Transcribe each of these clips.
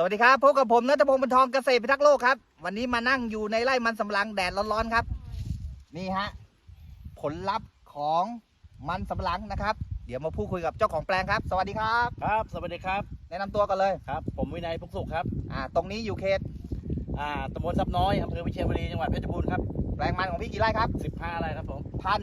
สวัสดีครับพบกับผมนัทพงศ์บรรทองเกษตรพิทักษ์โลกครับ วันนี้มานั่งอยู่ในไร่มันสำปะหลังแดดร้อนๆครับ นี่ฮะผลลัพธ์ของมันสำปะหลังนะครับ เดี๋ยวมาพูดคุยกับเจ้าของแปลงครับ สวัสดีครับ ครับ สวัสดีครับ แนะนำตัวกันเลยครับ ผมวินัยพุกสุขครับ อ่าตรงนี้อยู่เขตอ่าตำบลซับน้อยอำเภอวิเชียรบุรีจังหวัดเพชรบูรณ์ครับ แปลงมันของพี่กี่ไร่ครับ 15ไร่ครับผม พัน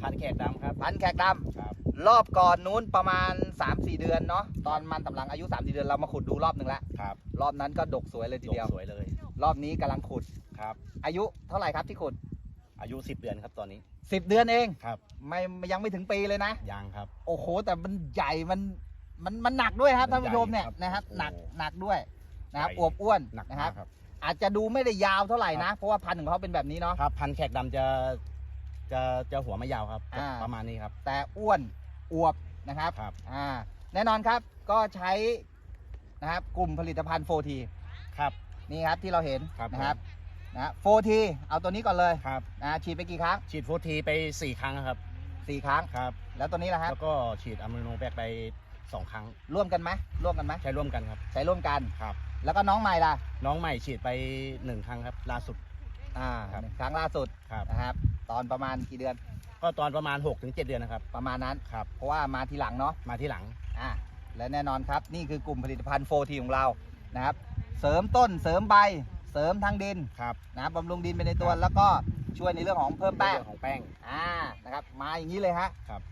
พันแขกดำครับ พันแขกดครับำ รอบก่อนนู้นประมาณ 3-4 เดือนเนาะตอนมันสำปะหลังอายุ3-4เดือนเรามาขุดดูรอบหนึ่งแล้วครับรอบนั้นก็ดกสวยเลยทีเดียวดกสวยเลยรอบนี้กำลังขุด ครับ อายุเท่าไหร่ครับที่ขุด อายุ 10 เดือนครับตอนนี้ 10 เดือนเองครับ ไม่ยังไม่ถึงปีเลยนะยังครับ โอ้โห แต่มันใหญ่มันมันมันหนักด้วยครับมัท่านนผู้ชมเนี่ยใหญ่ครับนะครับโอ้โหหนักหนักด้วยนะครับใหญ่ อวบอ้วนหนักนะคมารักบ ครับ อาจจะดูไม่ได้ยาวเท่าไหร่ครันะบเพราะว่าพันธุ์ของเขาเป็นแบบนี้เนาะ ครับ พันแขกดำจะจะจะหัวไม่ยาวครับ อ่า ประมาณนี้ครับ แต่อ้วน อวบนะครับครับ อ่าแน่นอนครับก็ใช้นะครับกลุ่มผลิตภัณฑ์โฟทีครับ นี่ครับที่เราเห็นครับ นะครับนะโฟทีเอาตัวนี้ก่อนเลยครับ นะฉีดไปกี่ครั้งฉีดโฟทีไป 4 ครั้งครับสี่ครั้ง ครับ แล้วตัวนี้ล่ะครับแล้วก็ฉีดอะมิโนแบคไป 2 ครั้ง ร่วมกันไหมร่วมกันไหมใช้ร่วมกันครับ ใช้ร่วมกัน ครับ แล้วก็น้องใหม่ล่ะน้องใหม่ฉีดไป 1 ครั้งครับ ล่าสุด อ่าครับ ครั้งล่าสุดครับ นะครับ ตอนประมาณกี่เดือน ก็ตอนประมาณ 6-7 เดือนนะครับ ประมาณนั้น ครับ เพราะว่ามาทีหลังเนาะมาที่หลัง อ่าและแน่นอนครับ นี่คือกลุ่มผลิตภัณฑ์โฟทีของเรานะครับ เสริมต้นเสริมใบ เสริมทางดินครับ นะครับบำรุงดินไปในตัว ครับ แล้วก็ช่วยในเรื่องของเพิ่มแป้งเรื่องของแป้ง อ่านะครับ มาอย่างนี้เลยฮะครับ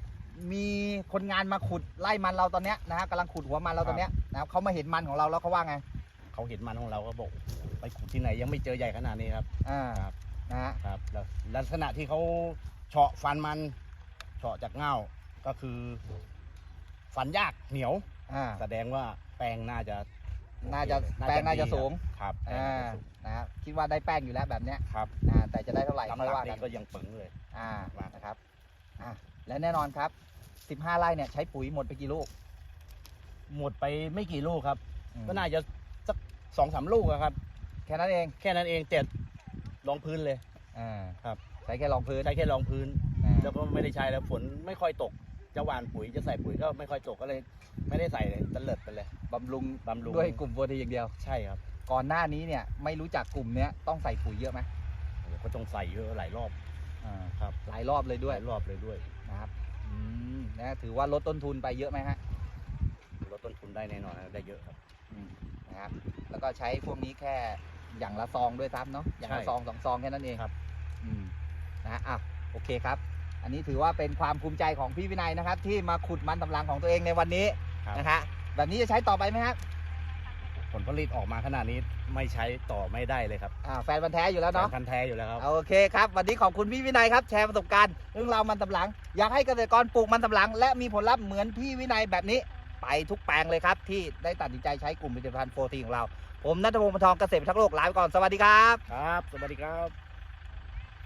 มีคนงานมาขุดไล่มันเราตอนเนี้ยนะฮะกำลังขุดหัวมันเราตอนเนี้ยนะครับเขามาเห็นมันของเราแล้วเขาว่าไงเขาเห็นมันของเราก็บอกไปขุดที่ไหนยังไม่เจอใหญ่ขนาดนี้ครับ อ่าครับ นะฮะ ครับแล้วลักษณะที่เขา เฉาะฟันมันเฉาะจากเง่าก็คือ ฟันยากเหนียว อ่า แสดงว่าแป้งน่าจะน่าจะแป้งน่าจะดีสูง ครับแป้งอ่า น่าจะสูงนะครับ คิดว่าได้แป้งอยู่แล้วแบบเนี้ย ครับอ่า แต่จะได้เท่าไหร่น้ำค่อยหนักว่ากันี่น ก็ยังปึงเลย อ่า ว่านะครับ อ่า และแน่นอนครับ 15 ไร่เนี่ยใช้ปุ๋ยหมดไปกี่ลูกหมดไปไม่กี่ลูกครับอืมก็น่าจะสักสองสามลูกอะครับ แค่นั้นเอง แค่นั้นเองเจ็ดรองพื้นเลย อ่า ครับ ใช้แค่รองพื้นใช้แค่รองพื้นอ่าแล้วก็ไม่ได้ใช้แล้วฝนไม่ค่อยตกจะหว่านปุ๋ยจะใส่ปุ๋ยก็ไม่ค่อยตกก็เลย ไม่ได้ใส่เลยตะเลิดไปเลยบำรุงบำรุงด้วยกลุ่มโฟทีอย่างเดียว ใช่ครับ ก่อนหน้านี้เนี่ยไม่รู้จักกลุ่มเนี้ยต้องใส่ปุ๋ยเยอะไหมโอ้โหก็ต้องใส่เยอะหลายรอบอ่าครับหลายรอบเลยด้วยหลายรอบเลยด้วยนะครับอืมนะถือว่าลดต้นทุนไปเยอะไหมฮะลดต้นทุนได้แน่นอนนะได้เยอะครับอืมนะครับ แล้วก็ใช้พวกนี้แค่อย่างละซองด้วยซ้ำเนาะอย่างละใช่ซองสองซองแค่นั้นเองครับ อืม นะอะโอเคครับ อันนี้ถือว่าเป็นความภูมิใจของพี่วินัยนะครับ ที่มาขุดมันตำลังของตัวเองในวันนี้ครับ นะฮะแบบนี้จะใช้ต่อไปไหมครับผลผลิตออกมาขนาดนี้ไม่ใช้ต่อไม่ได้เลยครับอ่าแฟนบันธุ์แท้อยู่แล้วเนาะ พันธุ์แท้อยู่แล้วครับ โอเคครับ วันนี้ขอบคุณพี่วินัยครับ แชร์ประสบการณ์เรื่องราวมันตำลัง อยากให้เกษตรกรปลูกมันตำลัง และมีผลลัพธ์เหมือนพี่วินัยแบบนี้ ไปทุกแปลงเลยครับ ที่ได้ตัดสินใจใช้กลุ่มผลิตภัณฑ์โฟทีของเรา ผมนัทพงศ์ปานทองเกษตรพิทักษ์โลกลาไปก่อนสวัสดีครับ ครับ สวัสดีครับ